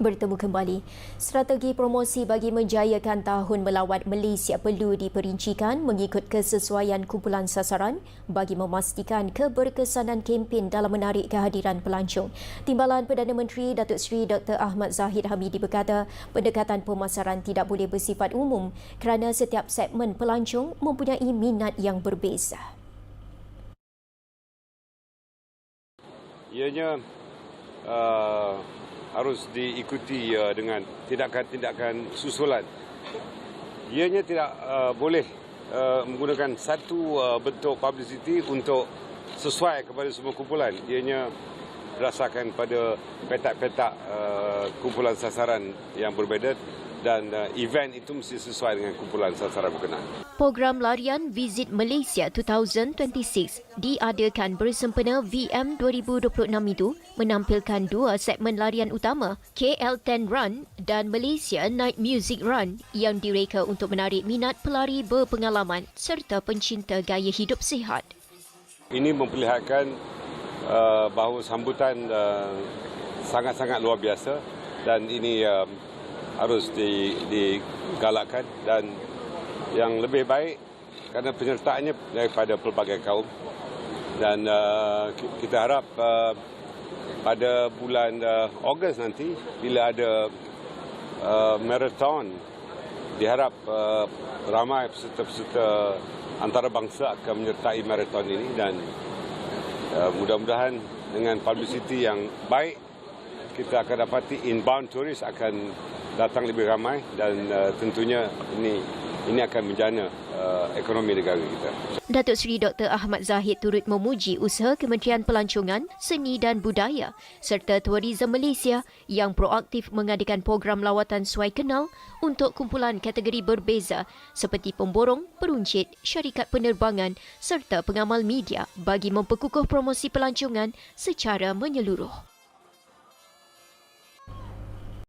bertemu kembali. Strategi promosi bagi menjayakan tahun melawat Malaysia perlu diperincikan mengikut kesesuaian kumpulan sasaran bagi memastikan keberkesanan kempen dalam menarik kehadiran pelancong. Timbalan Perdana Menteri Datuk Seri Dr. Ahmad Zahid Hamidi berkata, pendekatan pemasaran tidak boleh bersifat umum kerana setiap segmen pelancong mempunyai minat yang berbeza. Ianya uh, harus diikuti uh, dengan tindakan-tindakan susulan. Ianya tidak uh, boleh uh, menggunakan satu uh, bentuk publicity untuk sesuai kepada semua kumpulan. Ianya berdasarkan pada petak-petak uh, kumpulan sasaran yang berbeza dan uh, event itu mesti sesuai dengan kumpulan sasaran berkenaan. Program larian Visit Malaysia 2026 diadakan bersempena VM 2026 itu menampilkan dua segmen larian utama, KL10 Run dan Malaysia Night Music Run yang direka untuk menarik minat pelari berpengalaman serta pencinta gaya hidup sihat. Ini memperlihatkan uh, bahawa sambutan uh, sangat-sangat luar biasa dan ini uh, harus di, digalakkan dan yang lebih baik kerana penyertaannya daripada pelbagai kaum dan uh, kita harap uh, pada bulan uh, Ogos nanti bila ada uh, marathon diharap uh, ramai peserta-peserta antarabangsa akan menyertai marathon ini dan uh, mudah-mudahan dengan publicity yang baik kita akan dapati inbound tourist akan datang lebih ramai dan uh, tentunya ini ini akan menjana uh, ekonomi negara kita. Datuk Seri Dr. Ahmad Zahid turut memuji usaha Kementerian Pelancongan, Seni dan Budaya serta Tourism Malaysia yang proaktif mengadakan program lawatan suai kenal untuk kumpulan kategori berbeza seperti pemborong, peruncit, syarikat penerbangan serta pengamal media bagi memperkukuh promosi pelancongan secara menyeluruh.